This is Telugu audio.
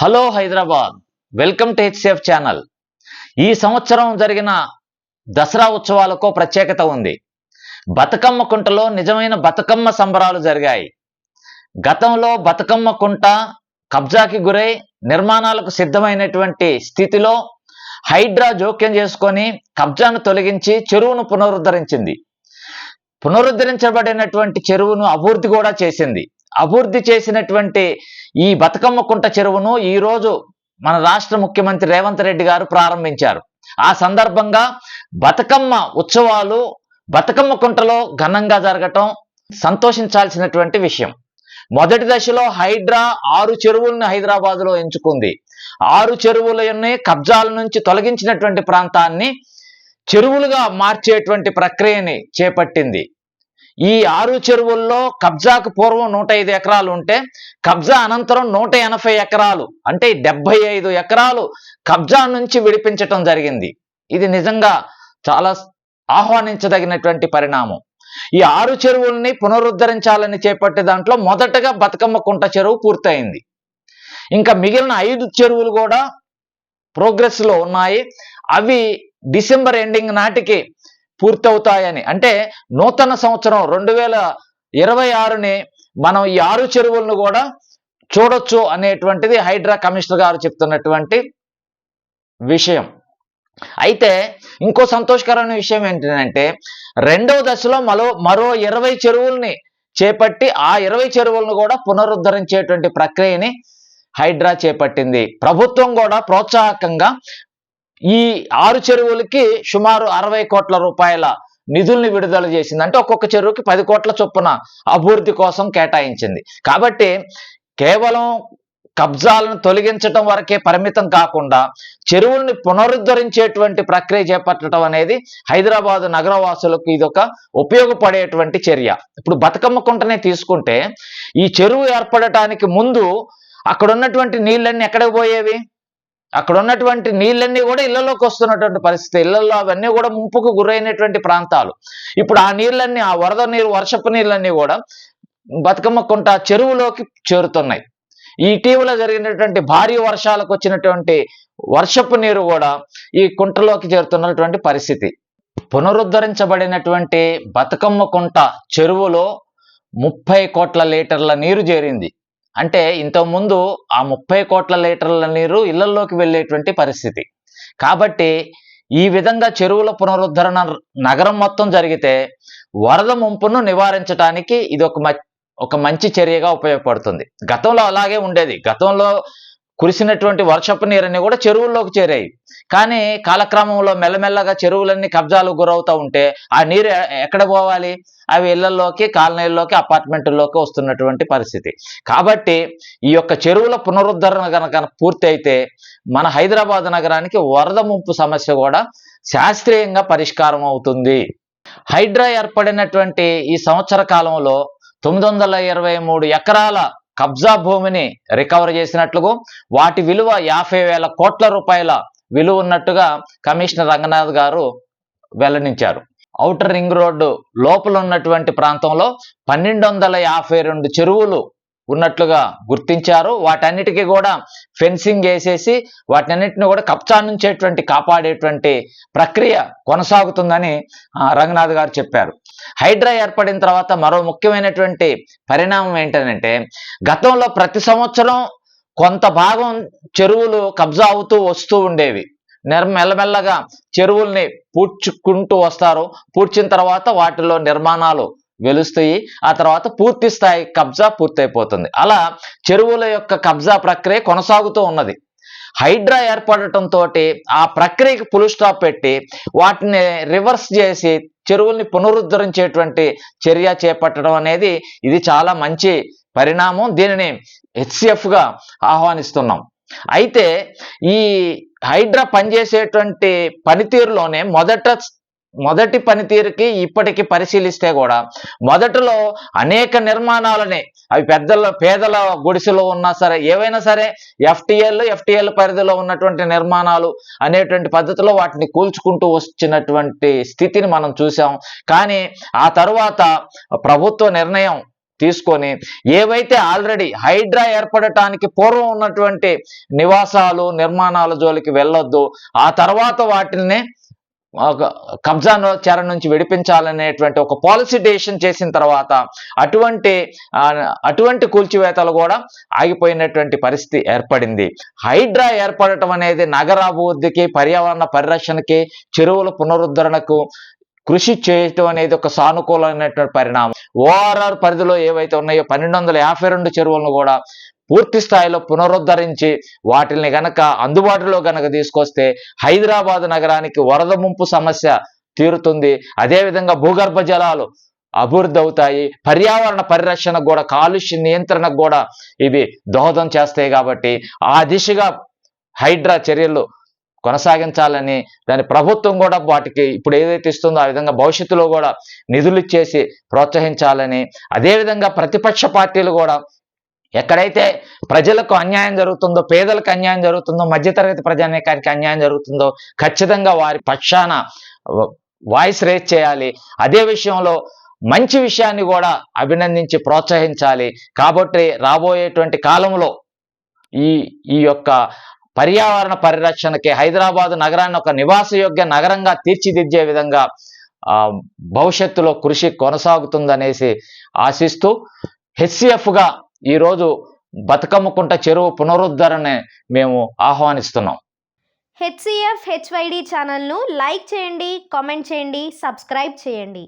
Hello Hyderabad. Welcome to HCF channel. ఈ సంవత్సరం జరిగిన దసరా ఉత్సవాలకు ప్రత్యేకత ఉంది. బతుకమ్మ కుంటలో నిజమైన బతుకమ్మ సంబరాలు జరిగాయి. గతంలో బతుకమ్మ కుంట కబ్జాకి గురై నిర్మాణాలకు సిద్ధమైనటువంటి స్థితిలో హైడ్రా జోక్యం చేసుకొని కబ్జాను తొలగించి చెరువును పునరుద్ధరించింది. పునరుద్ధరించబడినటువంటి చెరువును అభివృద్ధి కూడా చేసింది. అభివృద్ధి చేసినటువంటి ఈ బతుకమ్మ కుంట చెరువును ఈరోజు మన రాష్ట్ర ముఖ్యమంత్రి రేవంత్ రెడ్డి గారు ప్రారంభించారు. ఆ సందర్భంగా బతుకమ్మ ఉత్సవాలు బతుకమ్మ కుంటలో ఘనంగా జరగటం సంతోషించాల్సినటువంటి విషయం. మొదటి దశలో హైడ్రా ఆరు చెరువులను హైదరాబాద్లో ఎంచుకుంది. ఆరు చెరువులని కబ్జాల నుంచి తొలగించినటువంటి ప్రాంతాన్ని చెరువులుగా మార్చేటువంటి ప్రక్రియని చేపట్టింది. ఈ ఆరు చెరువుల్లో కబ్జాకు పూర్వం నూట ఐదు ఎకరాలు ఉంటే కబ్జా అనంతరం నూట ఎనభై ఎకరాలు అంటే డెబ్బై ఐదు ఎకరాలు కబ్జా నుంచి విడిపించటం జరిగింది. ఇది నిజంగా చాలా ఆహ్వానించదగినటువంటి పరిణామం. ఈ ఆరు చెరువుల్ని పునరుద్ధరించాలని చేపట్టే దాంట్లో మొదటగా బతుకమ్మ కుంట చెరువు పూర్తయింది. ఇంకా మిగిలిన ఐదు చెరువులు కూడా ప్రోగ్రెస్లో ఉన్నాయి. అవి డిసెంబర్ ఎండింగ్ నాటికి పూర్తవుతాయని. అంటే నూతన సంవత్సరం రెండు వేల ఇరవై ఆరుని మనం ఈ ఆరు చెరువులను కూడా చూడొచ్చు అనేటువంటిది హైడ్రా కమిషనర్ గారు చెప్తున్నటువంటి విషయం. అయితే ఇంకో సంతోషకరమైన విషయం ఏంటంటే రెండవ దశలో మరో మరో ఇరవై చెరువుల్ని చేపట్టి ఆ ఇరవై చెరువులను కూడా పునరుద్ధరించేటువంటి ప్రక్రియని హైడ్రా చేపట్టింది. ప్రభుత్వం కూడా ప్రోత్సాహకంగా ఈ ఆరు చెరువులకి సుమారు అరవై కోట్ల రూపాయల నిధుల్ని విడుదల చేసింది. అంటే ఒక్కొక్క చెరువుకి పది కోట్ల చొప్పున అభివృద్ధి కోసం కేటాయించింది. కాబట్టి కేవలం కబ్జాలను తొలగించటం వరకే పరిమితం కాకుండా చెరువుల్ని పునరుద్ధరించేటువంటి ప్రక్రియ చేపట్టడం అనేది హైదరాబాద్ నగరవాసులకు ఇదొక ఉపయోగపడేటువంటి చర్య. ఇప్పుడు బతుకమ్మ కుంటనే తీసుకుంటే ఈ చెరువు ఏర్పడటానికి ముందు అక్కడ ఉన్నటువంటి నీళ్ళన్నీ ఎక్కడికి పోయేవి? అక్కడ ఉన్నటువంటి నీళ్ళన్నీ కూడా ఇళ్ళలోకి వస్తున్నటువంటి పరిస్థితి. ఇళ్ళలో అవన్నీ కూడా ముంపుకు గురైనటువంటి ప్రాంతాలు. ఇప్పుడు ఆ నీళ్ళన్నీ ఆ వరద నీరు వర్షపు నీళ్ళన్నీ కూడా బతుకమ్మ కుంట చెరువులోకి చేరుతున్నాయి. ఇటీవల జరిగినటువంటి భారీ వర్షాలకు వచ్చినటువంటి వర్షపు నీరు కూడా ఈ కుంటలోకి చేరుతున్నటువంటి పరిస్థితి. పునరుద్ధరించబడినటువంటి బతుకమ్మ కుంట చెరువులో ముప్పై కోట్ల లీటర్ల నీరు చేరింది. అంటే ఇంతకుముందు ఆ ముప్పై కోట్ల లీటర్ల నీరు ఇళ్ళలోకి వెళ్ళేటువంటి పరిస్థితి. కాబట్టి ఈ విధంగా చెరువుల పునరుద్ధరణ నగరం మొత్తం జరిగితే వరద ముంపును నివారించడానికి ఇది ఒక మ- ఒక మంచి చర్యగా ఉపయోగపడుతుంది. గతంలో అలాగే ఉండేది. గతంలో కురిసినటువంటి వర్షపు నీరని కూడా చెరువుల్లోకి చేరాయి. కానీ కాలక్రమంలో మెల్లమెల్లగా చెరువులన్నీ కబ్జాలు గురవుతూ ఉంటే ఆ నీరు ఎక్కడ పోవాలి? అవి ఇళ్ళలోకి కాలనీల్లోకి అపార్ట్మెంట్లోకి వస్తున్నటువంటి పరిస్థితి. కాబట్టి ఈ యొక్క చెరువుల పునరుద్ధరణ కనుక పూర్తి అయితే మన హైదరాబాద్ నగరానికి వరద ముంపు సమస్య కూడా శాస్త్రీయంగా పరిష్కారం అవుతుంది. హైడ్రా ఏర్పడినటువంటి ఈ సంవత్సర కాలంలో తొమ్మిది వందల ఇరవై మూడు ఎకరాల కబ్జా భూమిని రికవర్ చేసినట్లుగా వాటి విలువ యాభై వేల కోట్ల రూపాయల విలువ ఉన్నట్టుగా కమిషనర్ రంగనాథ్ గారు వెల్లడించారు. ఔటర్ రింగ్ రోడ్డు లోపల ఉన్నటువంటి ప్రాంతంలో పన్నెండు వందల యాభై రెండు చెరువులు ఉన్నట్లుగా గుర్తించారు. వాటన్నిటికీ కూడా ఫెన్సింగ్ వేసేసి వాటన్నిటిని కూడా కబ్జా నుంచేటువంటి కాపాడేటువంటి ప్రక్రియ కొనసాగుతుందని రంగనాథ్ గారు చెప్పారు. హైడ్రా ఏర్పడిన తర్వాత మరో ముఖ్యమైనటువంటి పరిణామం ఏంటంటే గతంలో ప్రతి సంవత్సరం కొంత భాగం చెరువులు కబ్జా అవుతూ వస్తూ ఉండేవి. నిర్ మెల్లమెల్లగా చెరువుల్ని పూడ్చుకుంటూ వస్తారు. పూడ్చిన తర్వాత వాటిలో నిర్మాణాలు వెలుస్తాయి. ఆ తర్వాత పూర్తి స్థాయి కబ్జా పూర్తయిపోతుంది. అలా చెరువుల యొక్క కబ్జా ప్రక్రియ కొనసాగుతూ ఉన్నది. హైడ్రా ఏర్పడటంతో ఆ ప్రక్రియకి పులు స్టాప్ పెట్టి వాటిని రివర్స్ చేసి చెరువుల్ని పునరుద్ధరించేటువంటి చర్య చేపట్టడం అనేది ఇది చాలా మంచి పరిణామం. దీనిని హెచ్సిఎఫ్గా ఆహ్వానిస్తున్నాం. అయితే ఈ హైడ్రా పనిచేసేటువంటి పనితీరులోనే మొదట మొదటి పనితీరుకి ఇప్పటికి పరిశీలిస్తే కూడా మొదటిలో అనేక నిర్మాణాలని అవి పెద్దల పేదల గుడిసెలో ఉన్నా సరే ఏవైనా సరే ఎఫ్టిఎల్ ఎఫ్టిఎల్ పరిధిలో ఉన్నటువంటి నిర్మాణాలు అనేటువంటి పద్ధతిలో వాటిని కూల్చుకుంటూ వచ్చినటువంటి స్థితిని మనం చూసాం కానీ ఆ తరువాత ప్రభుత్వ నిర్ణయం తీసుకొని ఏవైతే ఆల్రెడీ హైడ్రా ఏర్పడటానికి పూర్వం ఉన్నటువంటి నివాసాలు నిర్మాణాల జోలికి వెళ్ళొద్దు ఆ తర్వాత వాటిని ఒక కబ్జా చెర నుంచి విడిపించాలనేటువంటి ఒక పాలసీ డెసిషన్ చేసిన తర్వాత అటువంటి అటువంటి కూల్చివేతలు కూడా ఆగిపోయినటువంటి పరిస్థితి ఏర్పడింది. హైడ్రా ఏర్పడటం అనేది నగరాభివృద్ధికి పర్యావరణ పరిరక్షణకి చెరువుల పునరుద్ధరణకు కృషి చేయటం అనేది ఒక సానుకూలమైనటువంటి పరిణామం. ఓఆర్ఆర్ పరిధిలో ఏవైతే ఉన్నాయో పన్నెండు వందల యాభై రెండు చెరువులను కూడా పూర్తి స్థాయిలో పునరుద్ధరించి వాటిని గనక అందుబాటులో గనక తీసుకొస్తే హైదరాబాద్ నగరానికి వరద ముంపు సమస్య తీరుతుంది. అదేవిధంగా భూగర్భ జలాలు అభివృద్ధి అవుతాయి. పర్యావరణ పరిరక్షణకు కూడా కాలుష్య నియంత్రణకు కూడా ఇవి దోహదం చేస్తాయి కాబట్టి ఆ దిశగా హైడ్రా చర్యలు కొనసాగించాలని దాని ప్రభుత్వం కూడా వాటికి ఇప్పుడు ఏదైతే ఇస్తుందో ఆ విధంగా భవిష్యత్తులో కూడా నిధులు ఇచ్చేసి ప్రోత్సహించాలని అదేవిధంగా ప్రతిపక్ష పార్టీలు కూడా ఎక్కడైతే ప్రజలకు అన్యాయం జరుగుతుందో పేదలకు అన్యాయం జరుగుతుందో మధ్యతరగతి ప్రజానీకానికి అన్యాయం జరుగుతుందో ఖచ్చితంగా వారి పక్షాన వాయిస్ రేజ్ చేయాలి. అదే విషయంలో మంచి విషయాన్ని కూడా అభినందించి ప్రోత్సహించాలి. కాబట్టి రాబోయేటువంటి కాలంలో ఈ ఈ యొక్క పర్యావరణ పరిరక్షణకి హైదరాబాద్ నగరాన్ని ఒక నివాసయోగ్య నగరంగా తీర్చిదిద్దే విధంగా భవిష్యత్తులో కృషి కొనసాగుతుందనేసి ఆశిస్తూ హెచ్సిఎఫ్గా ఈరోజు బతుకమ్మకుంట చెరువు పునరుద్ధరణ మేము ఆహ్వానిస్తున్నాం. హెచ్సిఎఫ్ హెచ్వైడి ఛానల్ను లైక్ చేయండి కామెంట్ చేయండి సబ్స్క్రైబ్ చేయండి.